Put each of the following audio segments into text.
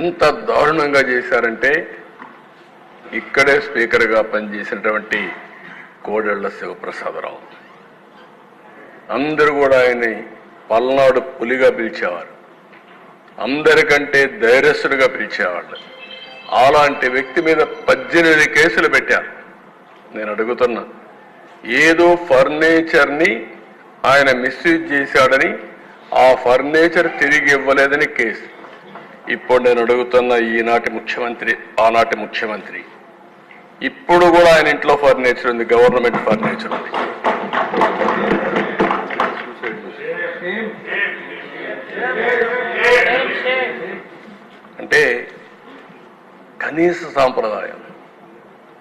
ఎంత దారుణంగా చేశారంటే ఇక్కడే స్పీకర్గా పనిచేసినటువంటి కోడెళ్ళ శివప్రసాదరావు. అందరూ కూడా ఆయన్ని పల్నాడు పులిగా పిలిచేవారు. అందరికంటే ధైర్యస్తుడిగా పిలిచేవాళ్ళు. అలాంటి వ్యక్తి మీద పద్దెనిమిది కేసులు పెట్టారు. నేను అడుగుతున్నా ఏదో ఫర్నిచర్ని ఆయన మిస్యూజ్ చేశాడని ఆ ఫర్నిచర్ తిరిగి ఇవ్వలేదని కేసు. ఇప్పుడు నేను అడుగుతున్న ఈనాటి ముఖ్యమంత్రి ఆనాటి ముఖ్యమంత్రి. ఇప్పుడు కూడా ఆయన ఇంట్లో ఫర్నిచర్ ఉంది గవర్నమెంట్ ఫర్నిచర్ ఉంది. అంటే కనీస సాంప్రదాయం.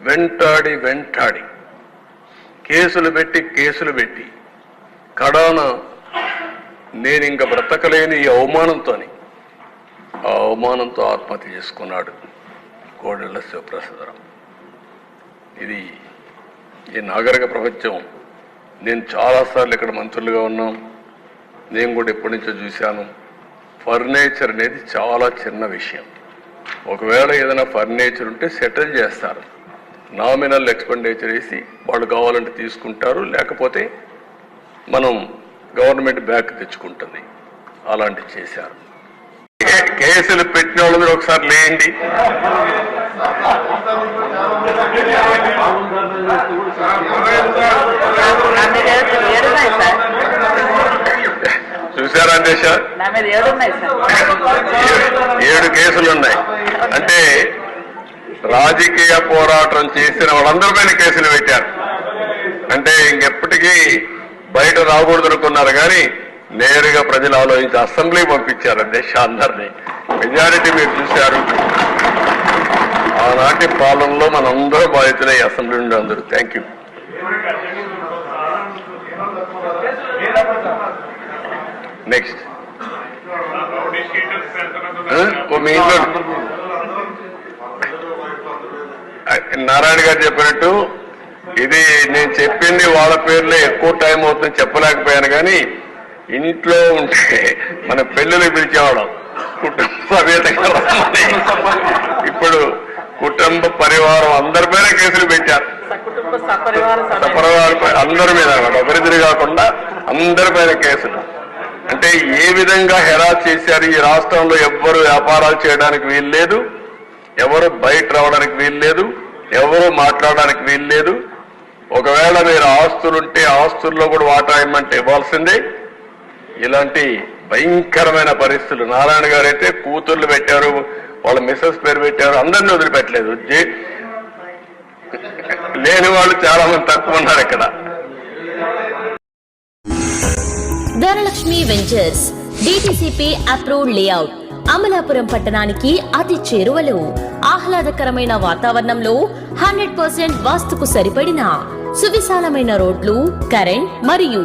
వెంటాడి వెంటాడి. కేసులు పెట్టి కేసులు పెట్టి. కడాన నేను ఇంక బ్రతకలేని ఈ అవమానంతోని ఆ అవమానంతో ఆత్మహత్య చేసుకున్నాడు కోడెళ్ళ శివప్రసాదరావు. ఇది ఈ నాగరిక ప్రపంచం. నేను చాలాసార్లు ఇక్కడ మంత్రులుగా ఉన్నాం. నేను కూడా ఎప్పటి నుంచో చూశాను. ఫర్నిచర్ అనేది చాలా చిన్న విషయం. ఒకవేళ ఏదైనా ఫర్నిచర్ ఉంటే సెటిల్ చేస్తారు. నామినల్ ఎక్స్పెండిచర్ వేసి వాళ్ళు కావాలంటే తీసుకుంటారు లేకపోతే మనం గవర్నమెంట్ బ్యాక్ తెచ్చుకుంటుంది. అలాంటి చేశారు. కేసులు పెట్టిన వాళ్ళు మీరు ఒకసారి లేండి సార్ చూసారా అందేశ? ఏడు కేసులు ఉన్నాయి. అంటే రాజకీయ పోరాటం చేసిన వాళ్ళందరి పైన కేసులు పెట్టారు. అంటే ఇంకెప్పటికీ బయట రాకూడదు అనుకున్నారు కానీ నేరుగా ప్రజలు ఆలోచించి అసెంబ్లీ పంపించారు అందరినీ మెజారిటీ మీరు చూశారు. ఆనాటి పాలనలో మనందరూ బాధితులే అసెంబ్లీ నుండి అందరూ. Thank you. నెక్స్ట్. మీ ఇంట్లో నారాయణ గారు చెప్పినట్టు ఇది నేను చెప్పింది వాళ్ళ పేర్లే ఎక్కువ టైం అవుతుంది చెప్పలేకపోయాను కానీ ఇంట్లో ఉంటే మన పెళ్ళిళ్ళు పిలిచేవాళ్ళం. కుటుంబ సమేతంగా. ఇప్పుడు కుటుంబ పరివారం అందరి పైన కేసులు పెట్టారు. సపరివార అందరి మీద. ఒకరిద్దరు కాకుండా అందరి పైన కేసులు. అంటే ఏ విధంగా హెరాస్ చేశారు ఈ రాష్ట్రంలో ఎవ్వరు వ్యాపారాలు చేయడానికి వీలు లేదు. ఎవరు బయట రావడానికి వీలు లేదు. ఎవరు మాట్లాడడానికి వీలు లేదు. ఒకవేళ మీరు ఆస్తులుంటే ఆస్తుల్లో కూడా వాటా ఇమ్మంటే ఇవ్వాల్సిందే. ఇలాంటి భయంకరమైన పరిస్థితులు. నారాయణ గారు అయితే కూతుర్లు పెట్టారు వాళ్ళ మిస్సెస్ పేరు పెట్టారు అందరినీ వదిలిపెట్టలేదు. లేని వాళ్ళు చాలా మంది తక్కువ ఉన్నారు ఇక్కడ. Dhanalakshmi ventures DTCP approved layout Amalapuram పట్టణానికి అతి చేరువలో ఆహ్లాదకరమైన వాతావరణంలో హండ్రెడ్ పర్సెంట్ వాస్తుకు సరిపడిన సువిశాలమైన రోడ్లు కరెంట్ మరియు